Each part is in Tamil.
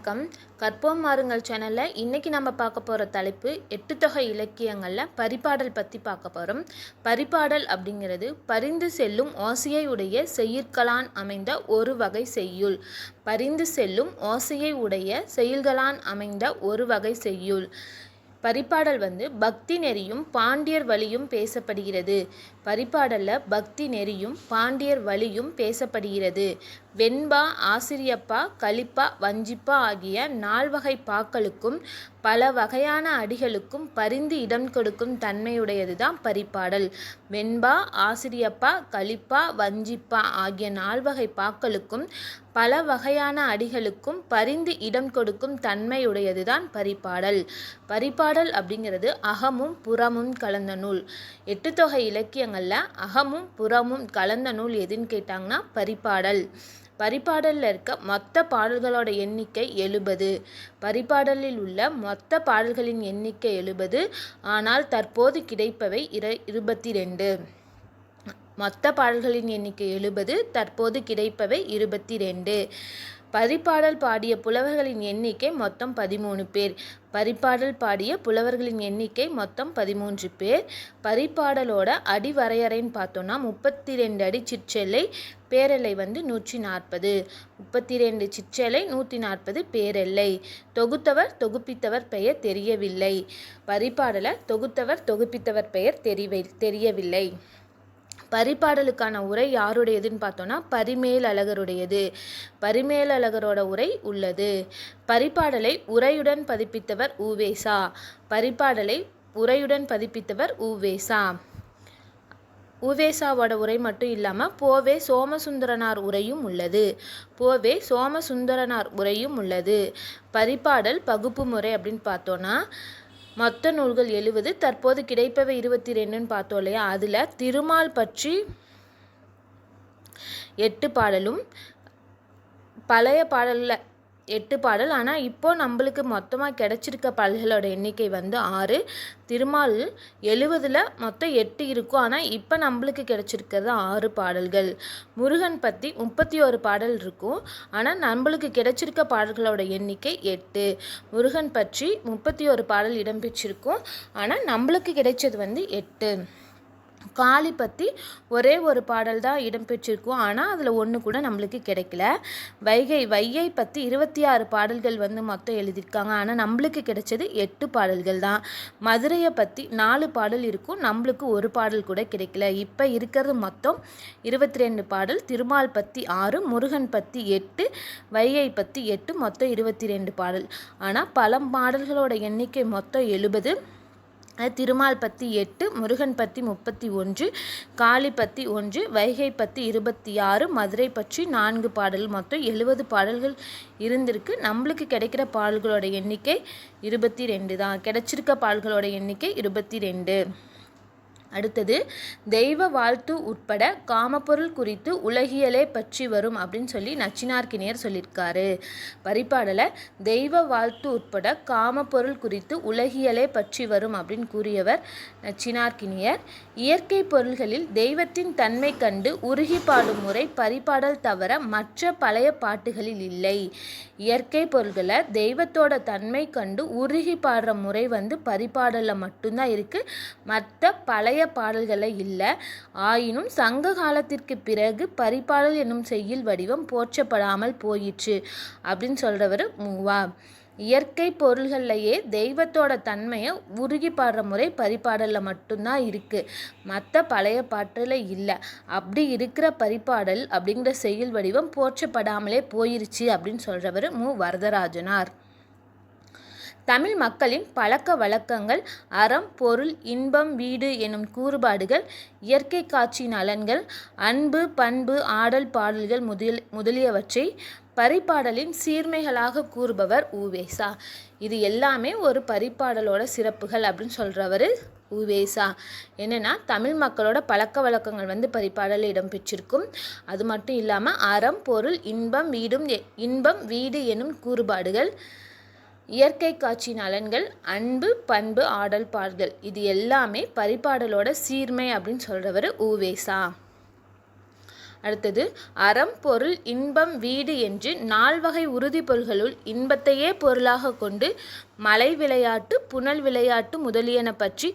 வணக்கம். கற்போம் மாறுங்கள் சேனலில் இன்றைக்கி நம்ம பார்க்க போகிற தலைப்பு எட்டு தொகை இலக்கியங்களில் பரிபாடல் பற்றி பார்க்க போகிறோம் பரிபாடல் அப்படிங்கிறது பரிந்து செல்லும் ஓசையை உடைய செய்யுட்களான் அமைந்த ஒரு வகை செய்யுள். பரிந்து செல்லும் ஓசையை உடைய செயல்களான் அமைந்த ஒரு வகை செய்யுள். பரிபாடல் வந்து பக்தி நெறியும் பாண்டியர் வழியும் பேசப்படுகிறது. பரிபாடலில் பக்தி நெறியும் பாண்டியர் வழியும் பேசப்படுகிறது. வெண்பா ஆசிரியப்பா கலிப்பா வஞ்சிப்பா ஆகிய நால்வகை பாக்களுக்கும் பல வகையான அடிகளுக்கும் பரிந்து இடம் கொடுக்கும் தன்மையுடையது தான் பரிப்பாடல் வெண்பா ஆசிரியப்பா கலிப்பா வஞ்சிப்பா ஆகிய நால்வகை பாக்களுக்கும் பல வகையான அடிகளுக்கும் பரிந்து இடம் கொடுக்கும் தன்மையுடையது தான் பரிபாடல் பரிபாடல் அப்படிங்கிறது அகமும் புறமும் கலந்த நூல். எட்டு தொகை இலக்கியங்களில் அகமும் புறமும் கலந்த நூல் எதுன்னு கேட்டாங்கன்னா பரிபாடல் பரிபாடலில் இருக்க மொத்த பாடல்களோட எண்ணிக்கை எழுபது. பரிபாடலில் உள்ள மொத்த பாடல்களின் எண்ணிக்கை எழுபது. ஆனால் தற்போது கிடைப்பவை இர இருபத்தி ரெண்டு மொத்த பாடல்களின் எண்ணிக்கை எழுபது தற்போது கிடைப்பவை இருபத்தி ரெண்டு பரிபாடல் பாடிய புலவர்களின் எண்ணிக்கை மொத்தம் பதிமூணு பேர். பரிபாடல் பாடிய புலவர்களின் எண்ணிக்கை மொத்தம் பதிமூன்று பேர். பரிபாடலோட அடிவரையறைன்னு பார்த்தோன்னா முப்பத்தி ரெண்டு அடி சிற்றெல்லை பேரெல்லை வந்து நூற்றி நாற்பது. முப்பத்தி ரெண்டு சிற்றெல்லை நூற்றி நாற்பது பேரெல்லை தொகுத்தவர் தொகுப்பித்தவர் பெயர் தெரியவில்லை. பரிபாடலை தொகுத்தவர் தொகுப்பித்தவர் பெயர் தெரிவை தெரியவில்லை. பரிபாடலுக்கான உரை யாருடையதுன்னு பார்த்தோன்னா பரிமேல் அழகருடையது பரிமேல் அழகரோட உரை உள்ளது. பரிபாடலை உரையுடன் பதிப்பித்தவர் உவேசா. பரிபாடலை உரையுடன் பதிப்பித்தவர் உவேசா. உவேசாவோட உரை மட்டும் இல்லாமல் போவே சோமசுந்தரனார் உரையும் உள்ளது. போவே சோமசுந்தரனார் உரையும் உள்ளது. பரிபாடல் பகுப்பு முறை அப்படின்னு பார்த்தோன்னா மொத்த நூல்கள் எழுவது தற்போது கிடைப்பவை இருபத்தி ரெண்டுன்னு பார்த்தோம் இல்லையா? அதில் திருமால் பற்றி எட்டு பாடலும் பழைய பாடலில் எட்டு பாடல். ஆனால் இப்போ நம்மளுக்கு மொத்தமாக கிடச்சிருக்க பாடல்களோட எண்ணிக்கை வந்து ஆறு. திருமால் எழுவதில் மொத்தம் எட்டு இருக்கும். ஆனால் இப்போ நம்மளுக்கு கிடச்சிருக்கிறது ஆறு பாடல்கள். முருகன் பற்றி முப்பத்தி ஒரு பாடல் இருக்கும். ஆனால் நம்மளுக்கு கிடைச்சிருக்க பாடல்களோட எண்ணிக்கை எட்டு. முருகன் பற்றி முப்பத்தி ஒரு பாடல் இடம்பெற்றிருக்கும். ஆனால் நம்மளுக்கு கிடைச்சது வந்து எட்டு. காளி பற்றி ஒரே ஒரு பாடல் தான் இடம்பெற்றிருக்கும் ஆனால் அதில் ஒன்று கூட நம்மளுக்கு கிடைக்கல. வைகை வையை பற்றி இருபத்தி ஆறு பாடல்கள் வந்து மொத்தம் எழுதியிருக்காங்க. ஆனால் நம்மளுக்கு கிடைச்சது எட்டு பாடல்கள் தான். மதுரையை பற்றி நாலு பாடல் இருக்கும். நம்மளுக்கு ஒரு பாடல் கூட கிடைக்கல. இப்போ இருக்கிறது மொத்தம் இருபத்தி ரெண்டு பாடல். திருமால் பற்றி ஆறு முருகன் பற்றி எட்டு வையை பற்றி எட்டு மொத்தம் இருபத்தி ரெண்டு பாடல். ஆனால் பல பாடல்களோட எண்ணிக்கை மொத்தம் எழுபது. திருமால் பத்தி எட்டு முருகன் பத்தி முப்பத்தி ஒன்று காளி பத்தி ஒன்று வைகை பத்தி இருபத்தி ஆறு மதுரை பற்றி நான்கு பாடல். மொத்தம் எழுபது பாடல்கள் இருந்திருக்கு. நம்மளுக்கு கிடைக்கிற பாடல்களோட எண்ணிக்கை இருபத்தி ரெண்டு தான். கிடைச்சிருக்க பாடல்களோட எண்ணிக்கை இருபத்தி ரெண்டு. அடுத்தது தெய்வ வாழ்த்து உட்பட காமப்பொருள் குறித்து உலகியலே பற்றி வரும் அப்படின்னு சொல்லி நச்சினார்க்கினியர் சொல்லியிருக்காரு. பரிபாடலை தெய்வ வாழ்த்து உட்பட காமப்பொருள் குறித்து உலகியலே பற்றி வரும் அப்படின்னு கூறியவர் நச்சினார்க்கினியர். இயற்கை பொருள்களில் தெய்வத்தின் தன்மை கண்டு உருகி பாடும் முறை பரிபாடல் தவிர மற்ற பழைய பாட்டுகளில் இல்லை. இயற்கை பொருள்களை தெய்வத்தோட தன்மை கண்டு உருகி பாடுற முறை வந்து பரிபாடலில் மட்டும்தான் இருக்குது மற்ற பழைய பழைய பாடல்களை இல்லை. ஆயினும் சங்க காலத்திற்கு பிறகு பரிபாடல் என்னும் செய்யுள் வடிவம் போற்றப்படாமல் போயிற்று அப்படின்னு சொல்கிறவர் மூவா. இயற்கை பொருள்கள்லையே தெய்வத்தோட தன்மையை உருகி பாடுற முறை பரிபாடலில் மட்டும்தான் இருக்குது மற்ற பழைய பாட்டில் இல்லை. அப்படி இருக்கிற பரிபாடல் அப்படிங்கிற செயல் வடிவம் போற்றப்படாமலே போயிருச்சு அப்படின்னு சொல்கிறவர் மு. வரதராஜனார். தமிழ் மக்களின் பழக்க வழக்கங்கள் அறம் பொருள் இன்பம் வீடு எனும் கூறுபாடுகள் இயற்கை காட்சி நலன்கள் அன்பு பண்பு ஆடல் பாடல்கள் முதல் முதலியவற்றை பரிபாடலின் சீர்மைகளாக கூறுபவர் ஊவேசா இது எல்லாமே ஒரு பரிபாடலோட சிறப்புகள் அப்படின்னு சொல்கிறவர் உவேசா. என்னென்னா தமிழ் மக்களோட பழக்க வழக்கங்கள் வந்து பரிபாடலில் இடம்பெற்றிருக்கும். அது மட்டும் இல்லாமல் அறம் பொருள் இன்பம் வீடும் இன்பம் வீடு எனும் கூறுபாடுகள் இயற்கை காட்சி நலன்கள் அன்பு பண்பு ஆடல் பாடல் இது எல்லாமே பரிபாடலோட சீர்மை அப்படின்னு சொல்கிறவர் ஊவேசா. அடுத்தது அறம் பொருள் இன்பம் வீடு என்று நால்வகை உறுதி பொருள்களுள் இன்பத்தையே பொருளாக கொண்டு மலை விளையாட்டு புனல் விளையாட்டு முதலியன பற்றி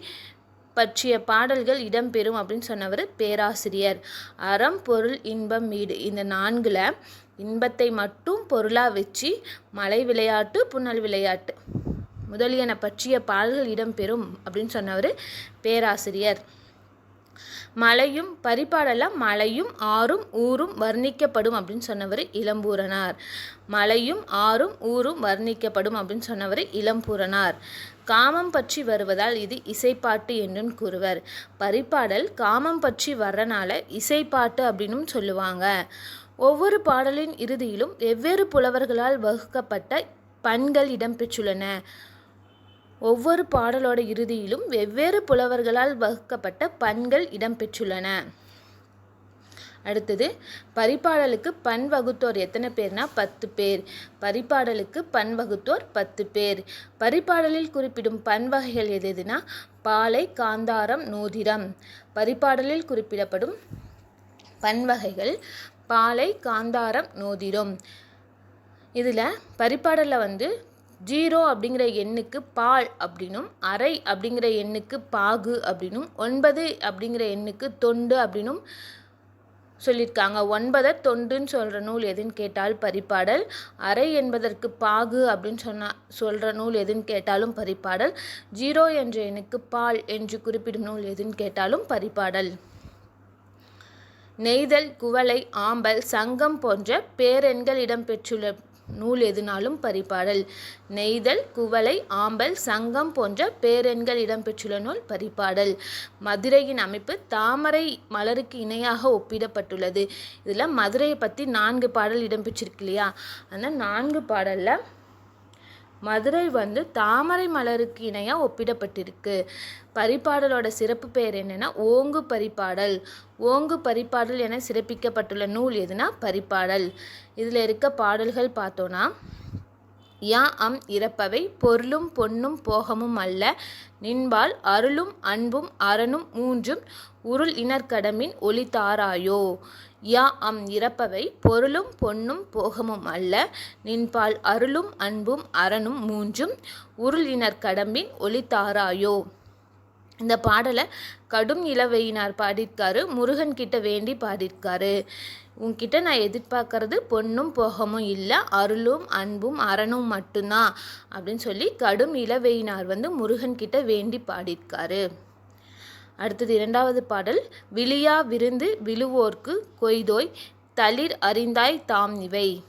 பற்றிய பாடல்கள் இடம்பெறும் அப்படின்னு சொன்னவர் பேராசிரியர். அறம் பொருள் இன்பம் வீடு. இந்த நான்கில் இன்பத்தை மட்டும் பொருளாக வச்சு மலை விளையாட்டு புனல் விளையாட்டு. முதலியன பற்றிய பாடல்கள் இடம்பெறும் அப்படின்னு சொன்னவர் பேராசிரியர். மலையும் பரிபாடலாம் மலையும் ஆறும் ஊரும் வர்ணிக்கப்படும் அப்படின்னு சொன்னவர் இளம்பூரனார் மலையும் ஆறும் ஊரும் வர்ணிக்கப்படும் அப்படின்னு சொன்னவர் இளம்பூரனார் காமம் பற்றி வருவதால் இது இசைப்பாட்டு என்றும் கூறுவர். பரிபாடல் காமம் பற்றி வர்றனால இசைப்பாட்டு அப்படின்னும் சொல்லுவாங்க. ஒவ்வொரு பாடலின் இறுதியிலும் வெவ்வேறு புலவர்களால் வகுக்கப்பட்ட பண்கள் இடம்பெற்றுள்ளன. ஒவ்வொரு பாடலோட இறுதியிலும் வெவ்வேறு புலவர்களால் வகுக்கப்பட்ட பண்கள் இடம்பெற்றுள்ளன. அடுத்தது பரிபாடலுக்கு பண் வகுத்தோர் எத்தனை பேர்னா பத்து பேர். பரிபாடலுக்கு பண் வகுத்தோர் பத்து பேர். பரிபாடலில் குறிப்பிடும் பண் வகைகள் எது எதுனா பாலை காந்தாரம் நூதிரம். பரிபாடலில் குறிப்பிடப்படும் பண் வகைகள் பாலை காந்தாரம் நோதிரும். இதில் பரிபாடலில் வந்து ஜீரோ அப்படிங்கிற எண்ணுக்கு பால் அப்படின்னும் அரை அப்படிங்கிற எண்ணுக்கு பாகு அப்படின்னும் ஒன்பது அப்படிங்கிற எண்ணுக்கு தொண்டு அப்படின்னும் சொல்லியிருக்காங்க ஒன்பதை தொண்டுன்னு சொல்கிற நூல் எதுன்னு கேட்டால் பரிபாடல் அரை என்பதற்கு பாகு அப்படின்னு சொன்னால் சொல்கிற நூல் எதுன்னு கேட்டாலும் பரிப்பாடல் ஜீரோ என்ற எண்ணுக்கு பால் என்று குறிப்பிடும் நூல் எதுன்னு கேட்டாலும் பரிபாடல் நெய்தல் குவளை ஆம்பல் சங்கம் போன்ற பேரெண்கள் இடம்பெற்றுள்ள நூல் எதுனாலும் பரிபாடல் நெய்தல் குவளை ஆம்பல் சங்கம் போன்ற பேரெண்கள் இடம்பெற்றுள்ள நூல் பரிபாடல் மதுரையின் அமைப்பு தாமரை மலருக்கு இணையாக ஒப்பிடப்பட்டுள்ளது. இதில் மதுரையை பற்றி நான்கு பாடல் இடம்பெற்றிருக்கு இல்லையா? அந்த நான்கு பாடலில் மதுரை வந்து தாமரை மலருக்கு இணையாக ஒப்பிடப்பட்டிருக்கு. பரிபாடலோட சிறப்பு பெயர் என்னென்னா ஓங்கு பரிபாடல் ஓங்கு பரிபாடல் என சிறப்பிக்கப்பட்டுள்ள நூல் எதுனா பரிபாடல் இதில் இருக்க பாடல்கள் பார்த்தோன்னா யா அம் இறப்பவை பொருளும் பொன்னும் போகமும் அல்ல. நின்பால் அருளும் அன்பும் அரணும் மூன்றும் உருள் இனற்கடமின் ஒளி தாராயோ யா அம் இறப்பவை பொருளும் பொன்னும் போகமும் அல்ல. நின்பால் அருளும் அன்பும் அரணும் மூன்றும் உருள் இனற்கடம்பின் ஒளி தாராயோ இந்த பாடலை கடும் இளவையினார் பாடியிருக்காரு முருகன் கிட்ட வேண்டி பாடியிருக்காரு. உன்கிட்ட நான் எதிர்பார்க்கறது பொண்ணும் போகமும் இல்லை அருளும் அன்பும் அரணும் மட்டும்தான் அப்படின்னு சொல்லி கடும் இளவையினார் வந்து முருகன் கிட்ட வேண்டி பாடியிருக்காரு. அடுத்தது இரண்டாவது பாடல் விழியா விருந்து விழுவோர்க்கு கொய்தோய் தளிர் அறிந்தாய் தாம் இவை.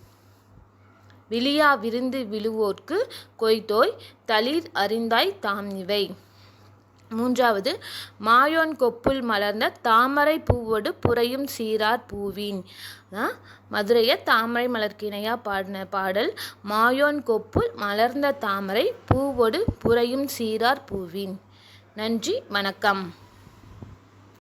விழியா விருந்து விழுவோர்க்கு கொய்தோய் தளிர் அறிந்தாய் தாம் இவை. மூன்றாவது மாயோன் கொப்புள் மலர்ந்த தாமரை பூவோடு புறையும் சீரார் பூவின். மதுரையை தாமரை மலர்க்கிணையாக பாடின பாடல் மாயோன் கொப்புள் மலர்ந்த தாமரை பூவோடு புறையும் சீரார் பூவின். நன்றி வணக்கம்.